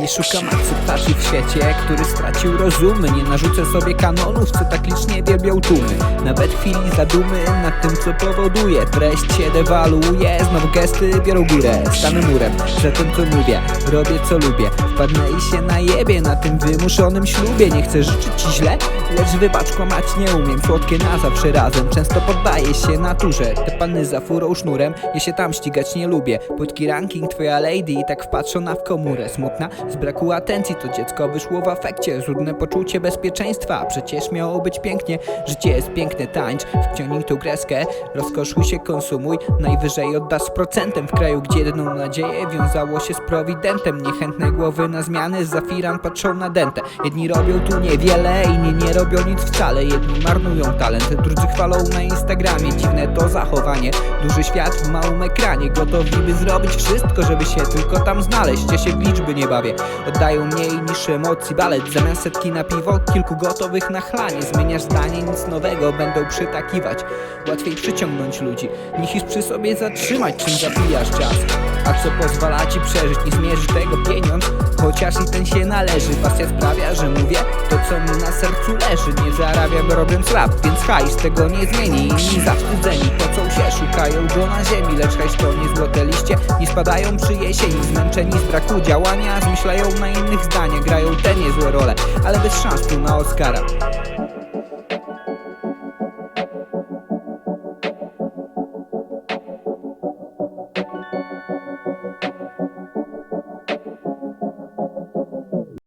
Nie szukam akceptacji w świecie, który stracił rozumy. Nie narzucę sobie kanonów, co tak licznie wielbią tłumy. Nawet chwili zadumy nad tym, co powoduje. Treść się dewaluuje, znowu gesty biorą górę. Stanę murem, za tym co mówię. Robię co lubię, wpadnę i się najebie Na tym wymuszonym ślubie. Nie chcę życzyć ci źle, lecz wybacz kłamać nie umiem. Słodkie na zawsze razem, często poddaję się naturze. Te panny za furą sznurem, ja się tam ścigać nie lubię. Płytki ranking, twoja lady i tak wpatrzona w komórę. Smutna, z braku atencji, to dziecko wyszło w afekcie. Żudne poczucie bezpieczeństwa, przecież miało być pięknie. Życie jest piękne, tańcz, wciągnij tą kreskę. Rozkoszuj się, konsumuj, najwyżej oddasz z procentem. W kraju, gdzie jedyną nadzieję wiązało się z prowidentem. Niechętne głowy na zmiany, z zafiran patrzą na dentę. Jedni robią tu niewiele, inni nie robią nic wcale. Jedni marnują talent, drudzy chwalą na Instagramie. Dziwne to zachowanie, duży świat w małym ekranie. Gotowi by zrobić wszystko, żeby się tylko tam znaleźć. Ja się w liczby nie bawię, oddają mniej niż emocji balet. Zamiast setki na piwo, kilku gotowych na chlanie. Zmieniasz zdanie, nic nowego będą przytakiwać. Łatwiej przyciągnąć ludzi, niż przy sobie zatrzymać Czym zapijasz czas, a co pozwala ci przeżyć? Nie zmierzysz tego pieniądz, chociaż i ten się należy. Pasja sprawia, że mówię to co mi na sercu leży. Nie zarabiam robiąc rap, więc hajs tego nie zmieni. Inni zawstydzeni pocą się, szukają go na ziemi Lecz hajs to nie złote liście, nie spadają przy jesieni Zmęczeni z braku działania, zmyślają na innych zdania Grają te niezłe role, ale bez szans tu na Oscara